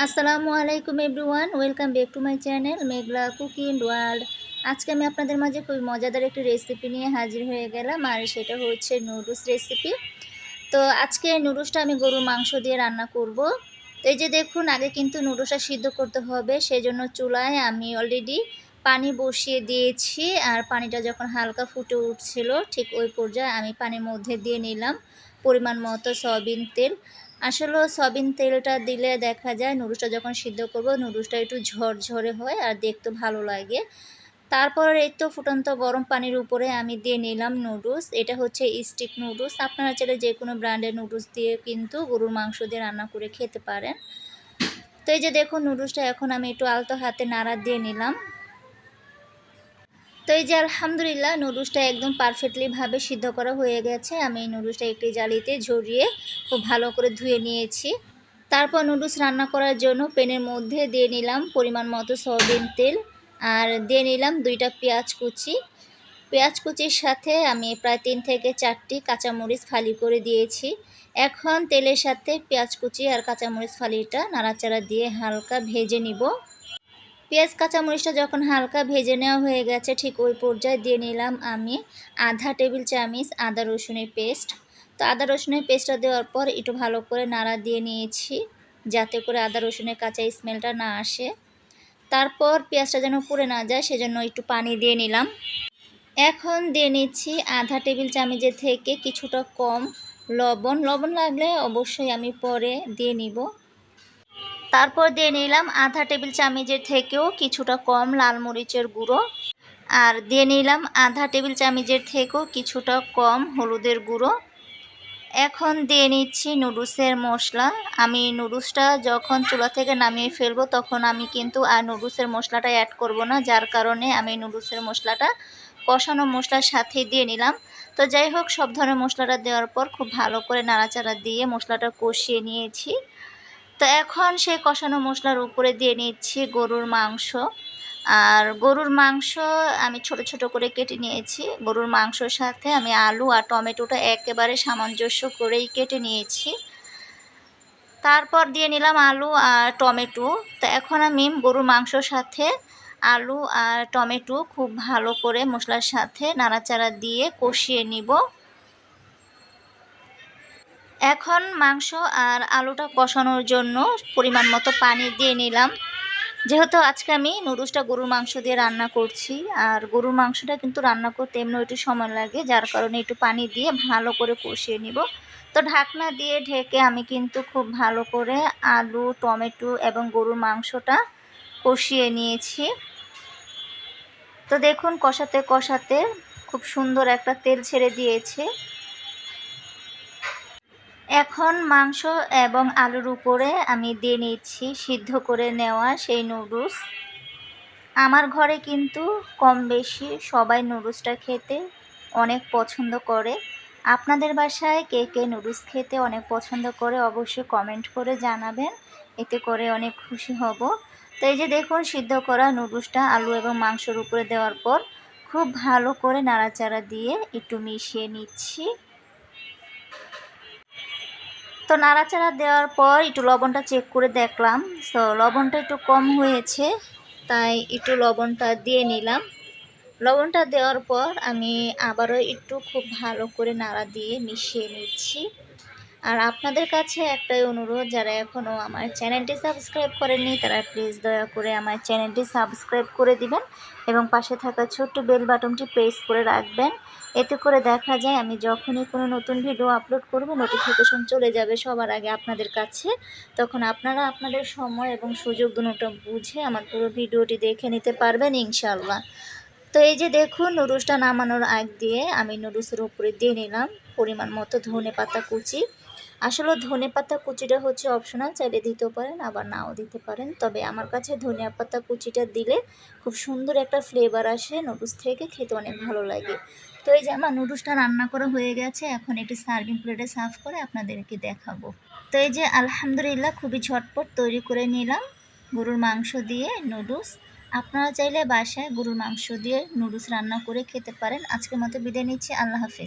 আসসালামু আলাইকুম everyone, welcome back to my channel Meghla cooking world. আজকে আমি আপনাদের মাঝে খুবই মজাদার একটি রেসিপি নিয়ে হাজির হয়ে গেলাম, আর সেটা হচ্ছে নুডলস রেসিপি তো আজকে নুডলসটা আমি গরুর মাংস দিয়ে রান্না করব। তো এই যে দেখুন, আগে কিন্তু নুডলসটা সিদ্ধ করতে হবে সেই জন্য চুলায় আমি অলরেডি পানি বসিয়ে দিয়েছি, আর পানিটা যখন হালকা ফুটে উঠছিল, ঠিক ওই পর্যায়ে আমি পানির মধ্যে দিয়ে নিলাম পরিমাণ মতো সয়াবিন তেল। আসলে সয়াবিন তেলটা দিলে দেখা যায় নুডলসটা যখন সিদ্ধ করব, নুডলসটা একটু ঝরঝরে হয় আর দেখতে ভালো লাগে। তারপর এই তো ফুটন্ত গরম পানির উপরে আমি দিয়ে নিলাম নুডলস। এটা হচ্ছে স্টিক নুডলস। আপনারা চাইলে যে কোনো ব্র্যান্ডের নুডলস দিয়ে কিন্তু গরুর মাংস দিয়ে রান্না করে খেতে পারেন। তো এই যে দেখুন নুডলসটা এখন আমি একটু আলতো হাতে নাড়া দিয়ে নিলাম। তো এই যে আলহামদুলিল্লাহ নুডলসটা একদম পারফেক্টলিভাবে সিদ্ধ করা হয়ে গেছে। আমি এই নুডলসটা একটি জালিতে ঝরিয়ে খুব ভালো করে ধুয়ে নিয়েছি। তারপর নুডলস রান্না করার জন্য প্যানের মধ্যে দিয়ে নিলাম পরিমাণ মতো সয়াবিন তেল আর দিয়ে নিলাম দুইটা পেঁয়াজ কুচি। পেঁয়াজ কুচির সাথে আমি প্রায় তিন থেকে চারটি কাঁচামরিচ ফালি করে দিয়েছি। এখন তেলের সাথে পেঁয়াজ কুচি আর কাঁচামরিচ ফালিটা নাড়াচাড়া দিয়ে হালকা ভেজে নিব। পেঁয়াজ, কাঁচামরিচটা যখন হালকা ভেজে নেওয়া হয়ে গেছে, ঠিক ওই পর্যায়ে দিয়ে নিলাম আমি আধা টেবিল চামিচ আদা রসুনের পেস্ট। তো আদা রসুনের পেস্টটা দেওয়ার পর একটু ভালো করে নাড়া দিয়ে নিয়েছি, যাতে করে আদা রসুনের কাঁচা স্মেলটা না আসে। তারপর পেঁয়াজটা যেন পুড়ে না যায়, সেজন্য একটু পানি দিয়ে নিলাম। এখন দিয়ে নিচ্ছি আধা টেবিল চামিচের থেকে কিছুটা কম লবণ। লবণ লাগলে অবশ্যই আমি পরে দিয়ে নিব। তারপর দিয়ে নিলাম আধা টেবিল চামিচের থেকেও কিছুটা কম লাল মরিচের গুঁড়ো। আর দিয়ে নিলাম আধা টেবিল চামিচের থেকেও কিছুটা কম হলুদের গুঁড়ো। এখন দিয়ে নিচ্ছি নুডলসের মশলা। আমি নুডলসটা যখন চুলা থেকে নামিয়ে ফেলব তখন আমি কিন্তু আর নুডলসের মশলাটা অ্যাড করব না, যার কারণে আমি নুডলসের মশলাটা কষানো মশলার সাথে দিয়ে নিলাম। তো যাই হোক, সব ধরনের মশলাটা দেওয়ার পর খুব ভালো করে নাড়াচাড়া দিয়ে মশলাটা কষিয়ে নিয়েছি। তো এখন সেই কষানো মশলার উপরে দিয়ে নিচ্ছি গরুর মাংস। আর গরুর মাংস আমি ছোট ছোট করে কেটে নিয়েছি। গরুর মাংসর সাথে আমি আলু আর টমেটোটা একেবারে সামঞ্জস্য করেই কেটে নিয়েছি। তারপর দিয়ে নিলাম আলু আর টমেটো। তো এখন আমি গরুর মাংসর সাথে আলু আর টমেটো খুব ভালো করে মশলার সাথে নাড়াচাড়া দিয়ে কষিয়ে নিব। এখন মাংস আর আলুটা কষানোর জন্য পরিমাণ মতো পানি দিয়ে নিলাম। যেহেতু আজকে আমি নুডলসটা গরুর মাংস দিয়ে রান্না করছি, আর গরুর মাংসটা কিন্তু রান্না করতে এমনি একটু সময় লাগে, যার কারণে একটু পানি দিয়ে ভালো করে কষিয়ে নিব। তো ঢাকনা দিয়ে ঢেকে আমি কিন্তু খুব ভালো করে আলু, টমেটো এবং গরুর মাংসটা কষিয়ে নিয়েছি। তো দেখুন, কষাতে কষাতে খুব সুন্দর একটা তেল ছেড়ে দিয়েছে। এখন মাংস এবং আলুর উপরে আমি দিয়ে নিচ্ছি সিদ্ধ করে নেওয়া সেই নুডলস। আমার ঘরে কিন্তু কম বেশি সবাই নুডলসটা খেতে অনেক পছন্দ করে। আপনাদের বাসায় কে কে নুডলস খেতে অনেক পছন্দ করে অবশ্যই কমেন্ট করে জানাবেন, এতে করে অনেক খুশি হব। তো এই যে দেখুন, সিদ্ধ করা নুডলসটা আলু এবং মাংসর উপরে দেওয়ার পর খুব ভালো করে নাড়াচাড়া দিয়ে একটু মিশিয়ে নিচ্ছি। তো নাড়াচাড়া দেওয়ার পর একটু লবণটা চেক করে দেখলাম। তো লবণটা একটু কম হয়েছে, তাই একটু লবণটা দিয়ে নিলাম। লবণটা দেওয়ার পর আমি আবারও একটু খুব ভালো করে নাড়া দিয়ে মিশিয়ে নিচ্ছি। আর আপনাদের কাছে একটাই অনুরোধ, যারা এখনও আমার চ্যানেলটি সাবস্ক্রাইব করেননি, তারা প্লিজ দয়া করে আমার চ্যানেলটি সাবস্ক্রাইব করে দিবেন এবং পাশে থাকা ছোট্ট বেল বাটনটি প্রেস করে রাখবেন। এতে করে দেখা যায় আমি যখনই কোনো নতুন ভিডিও আপলোড করব নোটিফিকেশন চলে যাবে সবার আগে আপনাদের কাছে। তখন আপনারা আপনাদের সময় এবং সুযোগ দুটো বুঝে আমার পুরো ভিডিওটি দেখে নিতে পারবেন ইনশাল্লাহ তো এই যে দেখুন, নুডলসটা নামানোর আগ দিয়ে আমি নুডলসের উপরে দিয়ে নিলাম। পরিমাণ মতো ধনে পাতা কুচি। আসলে ধনে পাতা কুচিটা হচ্ছে অপশনাল চাইলে দিতেও পারেন, আবার নাও দিতে পারেন। তবে আমার কাছে ধনিয়া পাতা কুচিটা দিলে খুব সুন্দর একটা ফ্লেভার আসে নুডলস থেকে খেতে অনেক ভালো লাগে। তো এই যে আমার নুডলসটা রান্না করা হয়ে গেছে, এখন একটি সার্ভিং প্লেটে সার্ভ করে আপনাদেরকে দেখাবো। তো এই যে আলহামদুলিল্লাহ খুবই ঝটপট তৈরি করে নিলাম গরুর মাংস দিয়ে নুডলস আপনারা চাইলে বাসায় গরুর মাংস দিয়ে নুডলস রান্না করে খেতে পারেন। আজকের মতো বিদায় নিচ্ছি, আল্লাহ হাফিজ।